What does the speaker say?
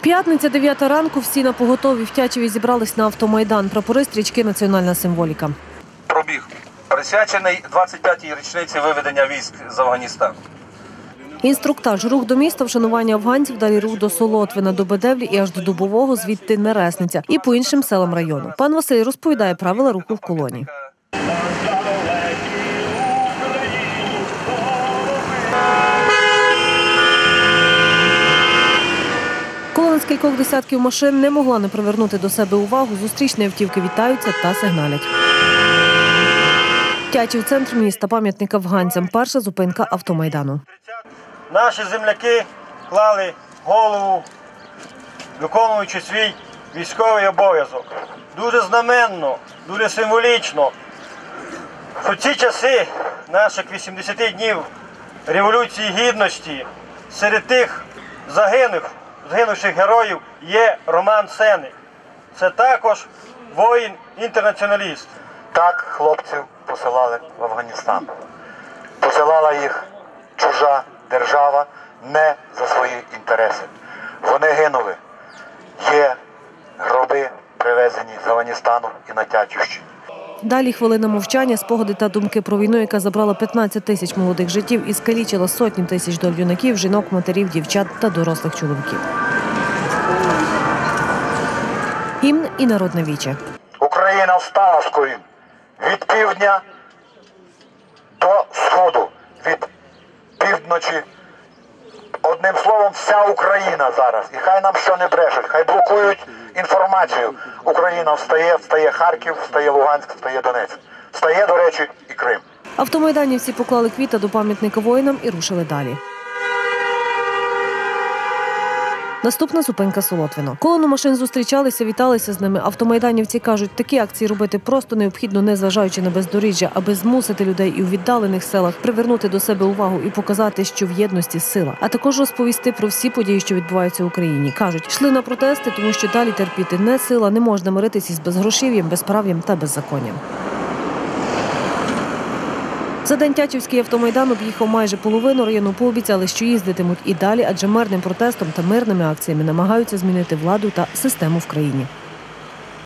П'ятниця, 9 ранку. Всі на поготові в Тячеві зібрались на автомайдан. Прапори, стрічки, національна символіка. пробіг присвячений 25-й річниці виведення військ з Афганістану. Інструктаж, рух до міста, вшанування афганців, далі рух до Солотвина, до Бедевлі і аж до Дубового, звідти Нересниця і по іншим селам району. Пан Василь розповідає правила руху в колоні. Колона з кількох десятків машин не могла не привернути до себе увагу. Зустрічні автівки вітаються та сигналять. Тячів центр міста, пам'ятник афганцям. Перша зупинка автомайдану. Наші земляки клали голову, виконуючи свій військовий обов'язок. Дуже знаменно, дуже символічно, що ці часи наших 80 днів Революції Гідності серед тих загинулих, згинувших героїв є Роман Сеник. Це також воїн-інтернаціоналіст. Так хлопців посилали в Афганістан. Посилала їх чужа держава не за свої інтереси. Вони гинули. Є гроби, привезені з Афганістану і на Тячівщині. Далі хвилина мовчання, спогади та думки про війну, яка забрала 15 тисяч молодих життів і скалічила сотні тисяч доль юнаків, жінок, матерів, дівчат та дорослих чоловіків. Гімн і народне віче. Україна встала з колін від півдня до сходу, від півночі. Одним словом, вся Україна зараз. І хай нам що не брешуть, хай блокують інформацію. Україна встає, встає Харків, встає Луганськ, встає Донецьк. Встає, до речі, і Крим. Автомайданівці поклали квіта до пам'ятника воїнам і рушили далі. Наступна зупинка Солотвино. Колону машин зустрічалися, віталися з ними. Автомайданівці кажуть, такі акції робити просто необхідно, не зважаючи на бездоріжжя, аби змусити людей і у віддалених селах привернути до себе увагу і показати, що в єдності сила, а також розповісти про всі події, що відбуваються в Україні. кажуть, йшли на протести, тому що далі терпіти не сила, не можна миритися із безгрошів'ям, безправ'ям та беззаконням. За день Тячівський автомайдан об'їхав майже половину району. Пообіцяли, що їздитимуть і далі, адже мирним протестом та мирними акціями намагаються змінити владу та систему в країні.